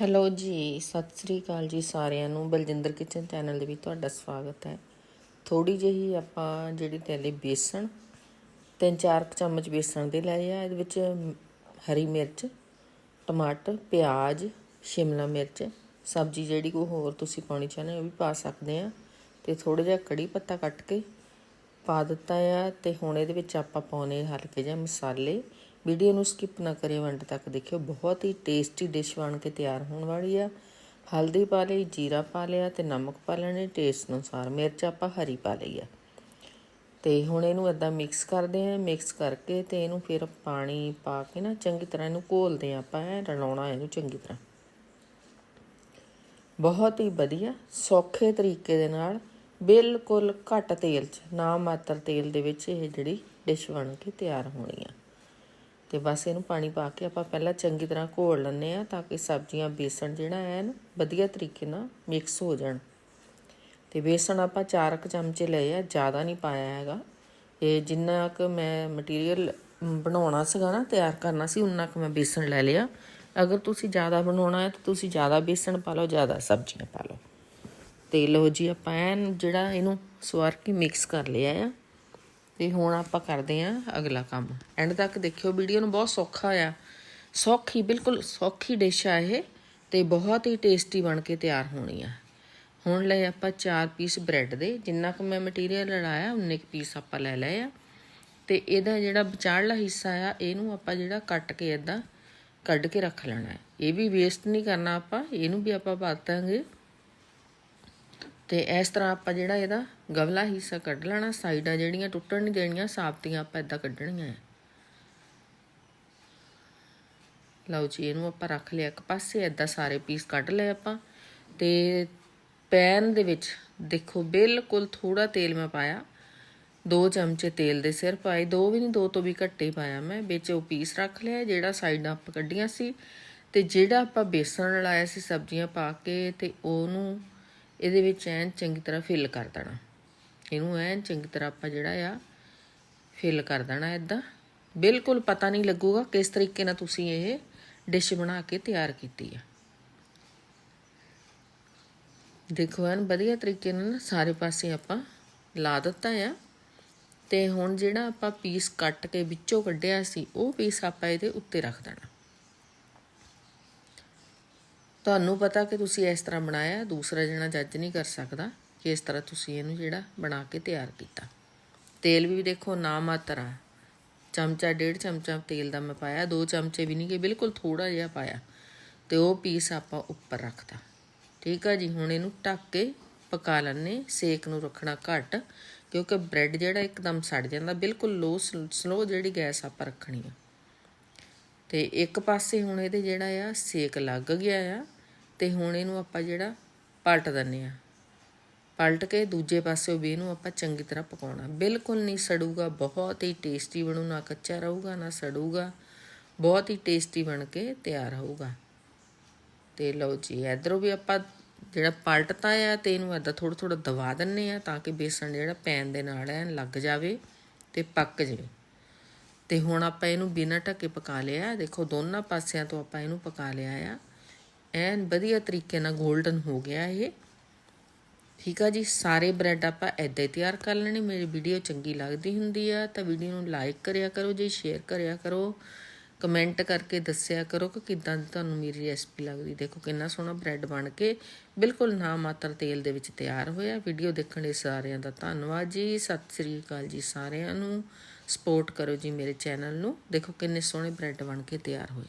Hello ਜੀ, ਸਤਿ ਸ੍ਰੀ ਅਕਾਲ ਜੀ ਸਾਰਿਆਂ ਨੂੰ। ਬਲਜਿੰਦਰ ਕਿਚਨ ਚੈਨਲ ਦੇ ਵਿੱਚ ਤੁਹਾਡਾ ਸਵਾਗਤ ਹੈ। ਥੋੜੀ ਜਿਹੀ ਆਪਾਂ ਜਿਹੜੀ ਤੇਲੇ ਬੇਸਣ, ਤਿੰਨ ਚਾਰ ਕੁ ਚਮਚ ਬੇਸਣ ਦੇ ਲਏ ਆ। ਇਹਦੇ ਵਿੱਚ ਹਰੀ ਮਿਰਚ, ਟਮਾਟਰ, ਪਿਆਜ਼, ਸ਼ਿਮਲਾ ਮਿਰਚ, ਸਬਜ਼ੀ ਜਿਹੜੀ ਕੋਈ ਹੋਰ ਤੁਸੀਂ ਪਾਉਣੀ ਚਾਹੁੰਦੇ ਹੋ ਉਹ ਵੀ ਪਾ ਸਕਦੇ ਆ। ਤੇ ਥੋੜਾ ਜਿਹਾ ਕੜੀ ਪੱਤਾ ਕੱਟ ਕੇ ਪਾ ਦਿੱਤਾ ਆ। ਤੇ ਹੁਣ ਇਹਦੇ ਵਿੱਚ ਆਪਾਂ ਪਾਉਣੇ ਹਲਕੇ ਜਿਹੇ ਮਸਾਲੇ। ਵੀਡੀਓ ਨੂੰ ਸਕਿਪ ਨਾ ਕਰਿਓ ਐਂਡ ਤੱਕ ਦੇਖਿਓ। ਬਹੁਤ ਹੀ ਟੇਸਟੀ ਡਿਸ਼ ਬਣ ਕੇ ਤਿਆਰ ਹੋਣ ਵਾਲੀ ਆ। ਹਲਦੀ ਪਾ ਲਈ, ਜੀਰਾ ਪਾ ਲਿਆ ਤੇ ਨਮਕ ਪਾ ਲੈਣੇ ਟੇਸਟ ਅਨੁਸਾਰ। ਮਿਰਚ ਆਪਾਂ ਹਰੀ ਪਾ ਲਈ ਆ। ਤੇ ਹੁਣ ਇਹਨੂੰ ਇਦਾਂ ਮਿਕਸ ਕਰਦੇ ਆਂ। ਮਿਕਸ ਕਰਕੇ ਤੇ ਇਹਨੂੰ ਫਿਰ ਪਾਣੀ ਪਾ ਕੇ ਨਾ ਚੰਗੀ ਤਰ੍ਹਾਂ ਇਹਨੂੰ ਘੋਲਦੇ ਆਂ ਆਪਾਂ। ਐ ਰਲਾਉਣਾ ਇਹਨੂੰ ਚੰਗੀ ਤਰ੍ਹਾਂ। ਬਹੁਤ ਹੀ ਵਧੀਆ, ਸੌਖੇ ਤਰੀਕੇ ਦੇ ਨਾਲ, ਬਿਲਕੁਲ ਘੱਟ ਤੇਲ 'ਚ, ਨਾ ਮਾਤਰ ਤੇਲ ਦੇ ਵਿੱਚ ਇਹ ਜਿਹੜੀ ਡਿਸ਼ ਬਣ ਕੇ ਤਿਆਰ ਹੋਣੀ ਆ। ਤੇ ਬਸ ਇਹਨੂੰ ਪਾਣੀ ਪਾ ਕੇ ਆਪਾਂ ਪਹਿਲਾਂ ਚੰਗੀ ਤਰ੍ਹਾਂ ਘੋਲ ਲੈਂਦੇ ਆ ਤਾਂ ਕਿ ਸਬਜ਼ੀਆਂ, ਬੇਸਣ ਜਿਹੜਾ ਹੈ ਨਾ, ਵਧੀਆ ਤਰੀਕੇ ਨਾਲ ਮਿਕਸ ਹੋ ਜਾਣ। ਤੇ ਬੇਸਣ ਆਪਾਂ 4 ਕੁ ਚਮਚੇ ਲਏ ਆ, ਜ਼ਿਆਦਾ ਨਹੀਂ ਪਾਇਆ ਹੈਗਾ। ਇਹ ਜਿੰਨਾ ਕੁ ਮੈਂ ਮਟੀਰੀਅਲ ਬਣਾਉਣਾ ਸੀਗਾ ਨਾ, ਤਿਆਰ ਕਰਨਾ ਸੀ, ਉਨਾ ਕੁ ਮੈਂ ਬੇਸਣ ਲੈ ਲਿਆ। ਅਗਰ ਤੁਸੀਂ ਜ਼ਿਆਦਾ ਬਣਾਉਣਾ ਹੈ ਤਾਂ ਤੁਸੀਂ ਜ਼ਿਆਦਾ ਬੇਸਣ ਪਾ ਲਓ, ਜ਼ਿਆਦਾ ਸਬਜ਼ੀਆਂ ਪਾ ਲਓ। ਤੇ ਲਓ ਜੀ, ਆਪਾਂ ਐਨ ਜਿਹੜਾ ਇਹਨੂੰ ਸਵਾਰ ਕੇ ਮਿਕਸ ਕਰ ਲਿਆ ਆ। ਤੇ ਹੁਣ ਆਪਾਂ ਕਰਦੇ ਆਂ ਅਗਲਾ ਕੰਮ। ਐਂਡ ਤੱਕ ਦੇਖਿਓ, ਵੀਡੀਓ ਨੂੰ ਬਹੁਤ ਸੌਖਾ ਆ। ਸੌਖੀ, ਬਿਲਕੁਲ ਸੌਖੀ ਡਿਸ਼ ਆ ਇਹ ਤੇ ਬਹੁਤ ਹੀ ਟੇਸਟੀ ਬਣ ਕੇ ਤਿਆਰ ਹੋਣੀ ਆ। ਹੁਣ ਲਏ ਆਪਾਂ 4 ਪੀਸ ਬ੍ਰੈਡ ਦੇ। ਜਿੰਨਾ ਕੁ ਮੈਂ ਮਟੀਰੀਅਲ ਲੜਾਇਆ, ਉਨੇ ਕੁ ਪੀਸ ਆਪਾਂ ਲੈ ਲਏ ਆ। ਤੇ ਇਹਦਾ ਜਿਹੜਾ ਵਿਚਾਰਲਾ ਹਿੱਸਾ ਆ, ਇਹਨੂੰ ਆਪਾਂ ਜਿਹੜਾ ਕੱਟ ਕੇ ਇਦਾਂ ਕੱਢ ਕੇ ਰੱਖ ਲੈਣਾ ਇਹ ਵੀ ਵੇਸਟ ਨਹੀਂ ਕਰਨਾ ਆਪਾਂ, ਇਹਨੂੰ ਵੀ ਆਪਾਂ ਪਾ ਦਾਂਗੇ। ਤੇ ਇਸ ਤਰ੍ਹਾਂ ਆਪਾਂ ਜਿਹੜਾ ਇਹਦਾ ਗਵਲਾ ਹਿੱਸਾ ਕੱਢ ਲੈਣਾ, ਸਾਈਡਾਂ ਜਿਹੜੀਆਂ ਟੁੱਟਣ ਨਹੀਂ ਦੇਣੀਆਂ ਸਾਫਤੀਆਂ ਆਪਾਂ ਇਦਾਂ ਕੱਢਣੀਆਂ ਹੈ ਲਓ ਜੀ, ਇਹਨੂੰ ਆਪਾਂ ਰੱਖ ਲਿਆ ਇੱਕ ਪਾਸੇ ਇਦਾਂ ਸਾਰੇ ਪੀਸ ਕੱਢ ਲਏ ਆਪਾਂ। ਤੇ ਪੈਨ ਦੇ ਵਿੱਚ ਦੇਖੋ, ਬਿਲਕੁਲ ਥੋੜਾ ਤੇਲ ਮੈਂ ਪਾਇਆ। ਦੋ ਚਮਚੇ ਤੇਲ ਦੇ ਸਿਰ ਪਾਏ, ਦੋ ਵੀ ਨਹੀਂ ਦੋ ਤੋਂ ਵੀ ਘੱਟੇ ਪਾਇਆ ਮੈਂ। ਵਿੱਚ ਉਹ ਪੀਸ ਰੱਖ ਲਿਆ, ਜਿਹੜਾ ਸਾਈਡਾਂ ਆਪਾਂ ਕੱਢੀਆਂ ਸੀ। ਤੇ ਜਿਹੜਾ ਆਪਾਂ ਬੇਸਣ ਲਾਇਆ ਸੀ, ਸਬਜ਼ੀਆਂ ਪਾ ਕੇ, ਤੇ ਉਹਨੂੰ ਇਹਦੇ ਵਿੱਚ ਐਨ ਚੰਗੀ ਤਰ੍ਹਾਂ ਫਿਲ ਕਰ ਦੇਣਾ। ਇਹਨੂੰ ਐਨ ਚੰਗੀ ਤਰ੍ਹਾਂ ਆਪਾਂ ਜਿਹੜਾ ਆ, ਫਿਲ ਕਰ ਦੇਣਾ ਇਦਾਂ ਬਿਲਕੁਲ ਪਤਾ ਨਹੀਂ ਲੱਗੂਗਾ ਕਿਸ ਤਰੀਕੇ ਨਾਲ ਤੁਸੀਂ ਇਹ ਡਿਸ਼ ਬਣਾ ਕੇ ਤਿਆਰ ਕੀਤੀ ਆ। ਦੇਖੋ ਐਨ ਵਧੀਆ ਤਰੀਕੇ ਨਾਲ ਸਾਰੇ ਪਾਸੇ ਆਪਾਂ ਲਾ ਦਿੱਤਾ ਆ। ਤੇ ਹੁਣ ਜਿਹੜਾ ਆਪਾਂ ਪੀਸ ਕੱਟ ਕੇ ਵਿੱਚੋਂ ਕੱਢਿਆ ਸੀ, ਉਹ ਪੀਸ ਆਪਾਂ ਇਹਦੇ ਉੱਤੇ ਰੱਖ ਦੇਣਾ। ਤੁਹਾਨੂੰ ਪਤਾ ਕਿ ਤੁਸੀਂ ਇਸ ਤਰ੍ਹਾਂ ਬਣਾਇਆ, ਦੂਸਰਾ ਜਣਾ ਜੱਜ ਨਹੀਂ ਕਰ ਸਕਦਾ ਕਿ ਇਸ ਤਰ੍ਹਾਂ ਤੁਸੀਂ ਇਹਨੂੰ ਜਿਹੜਾ ਬਣਾ ਕੇ ਤਿਆਰ ਕੀਤਾ। ਤੇਲ ਵੀ ਦੇਖੋ ਨਾ ਮਾਤਰਾ। ਚਮਚਾ, ਡੇਢ ਚਮਚਾ ਤੇਲ ਦਾ ਮੈਂ ਪਾਇਆ, ਦੋ ਚਮਚੇ ਵੀ ਨਹੀਂ ਕਿ ਬਿਲਕੁਲ ਥੋੜਾ ਜਿਹਾ ਪਾਇਆ। ਤੇ ਉਹ ਪੀਸ ਆਪਾਂ ਉੱਪਰ ਰੱਖਦਾ ਠੀਕ ਆ ਜੀ, ਹੁਣ ਇਹਨੂੰ ਢੱਕ ਕੇ ਪਕਾ ਲੈਣੇ ਸੇਕ ਨੂੰ ਰੱਖਣਾ ਘੱਟ, ਕਿਉਂਕਿ ਬ੍ਰੈਡ ਜਿਹੜਾ ਇੱਕਦਮ ਸੜ ਜਾਂਦਾ। ਬਿਲਕੁਲ ਲੋ ਸਲੋ ਜਿਹੜੀ ਗੈਸ ਆਪਾਂ ਰੱਖਣੀ ਆ। ਤੇ ਇੱਕ ਪਾਸੇ ਹੁਣ ਇਹਦੇ ਜਿਹੜਾ ਆ, ਸੇਕ ਲੱਗ ਗਿਆ ਆ ਤੇ ਹੁਣ ਇਹਨੂੰ ਆਪਾਂ ਜਿਹੜਾ ਪਲਟ ਦਿੰਨੇ ਆ। ਪਲਟ ਕੇ ਦੂਜੇ ਪਾਸੇ ਵੀ ਇਹਨੂੰ ਆਪਾਂ ਚੰਗੀ ਤਰ੍ਹਾਂ ਪਕਾਉਣਾ। ਬਿਲਕੁਲ ਨਹੀਂ ਸੜੂਗਾ, ਬਹੁਤ ਹੀ ਟੇਸਟੀ ਬਣੂ, ਨਾ ਕੱਚਾ ਰਹੂਗਾ, ਨਾ ਸੜੂਗਾ। ਬਹੁਤ ਹੀ ਟੇਸਟੀ ਬਣ ਕੇ ਤਿਆਰ ਹੋਊਗਾ। ਤੇ ਲਓ ਜੀ, ਇਧਰੋਂ ਵੀ ਆਪਾਂ ਜਿਹੜਾ ਪਲਟਤਾ ਆ ਤੇ ਇਹਨੂੰ ਇਦਾਂ ਥੋੜਾ ਥੋੜਾ ਦਬਾ ਦਿੰਨੇ ਆ ਤਾਂ ਕਿ ਬੇਸਣ ਜਿਹੜਾ ਪੈਨ ਦੇ ਨਾਲ ਐਨ ਲੱਗ ਜਾਵੇ ਤੇ ਪੱਕ ਜਾਵੇ। ਤੇ ਹੁਣ ਆਪਾਂ ਇਹਨੂੰ ਬਿਨਾਂ ਢੱਕੇ ਪਕਾ ਲਿਆ। ਦੇਖੋ, ਦੋਨਾਂ ਪਾਸਿਆਂ ਤੋਂ ਆਪਾਂ ਇਹਨੂੰ ਪਕਾ ਲਿਆ ਆ। ਐਨ ਵਧੀਆ ਤਰੀਕੇ ਨਾਲ 골ਡਨ ਹੋ ਗਿਆ ਇਹ। ਠੀਕ ਆ ਜੀ? ਸਾਰੇ ਬ੍ਰੈਡ ਆਪਾਂ ਐਦਾਂ ਹੀ ਤਿਆਰ ਕਰ ਲੈਣੇ। ਮੇਰੀ ਵੀਡੀਓ ਚੰਗੀ ਲੱਗਦੀ ਹੁੰਦੀ ਆ, ਤਾਂ ਵੀਡੀਓ ਨੂੰ ਲਾਈਕ ਕਰਿਆ ਕਰੋ ਜੀ, ਸ਼ੇਅਰ ਕਰਿਆ ਕਰੋ। ਕਮੈਂਟ ਕਰਕੇ ਦੱਸਿਆ ਕਰੋ ਕਿ ਕਿਦਾਂ ਦੀ ਤੁਹਾਨੂੰ ਮੇਰੀ ਰੈਸਪੀ ਲੱਗਦੀ। ਦੇਖੋ, ਕਿੰਨਾ ਸੋਹਣਾ ਬ੍ਰੈਡ ਬਣ ਕੇ ਬਿਲਕੁਲ ਨਾ ਮਾਤਰ ਤੇਲ ਦੇ ਵਿੱਚ ਤਿਆਰ ਹੋਇਆ। ਵੀਡੀਓ ਦੇਖਣ ਲਈ ਸਾਰਿਆਂ ਦਾ ਧੰਨਵਾਦ ਜੀ। ਸਤਿ ਸ੍ਰੀ ਅਕਾਲ ਜੀ ਸਾਰਿਆਂ ਨੂੰ। ਸਪੋਰਟ ਕਰੋ ਜੀ ਮੇਰੇ ਚੈਨਲ ਨੂੰ। ਦੇਖੋ ਕਿੰਨੇ ਸੋਹਣੇ ਬ੍ਰੈਡ ਬਣ ਕੇ ਤਿਆਰ ਹੋਏ।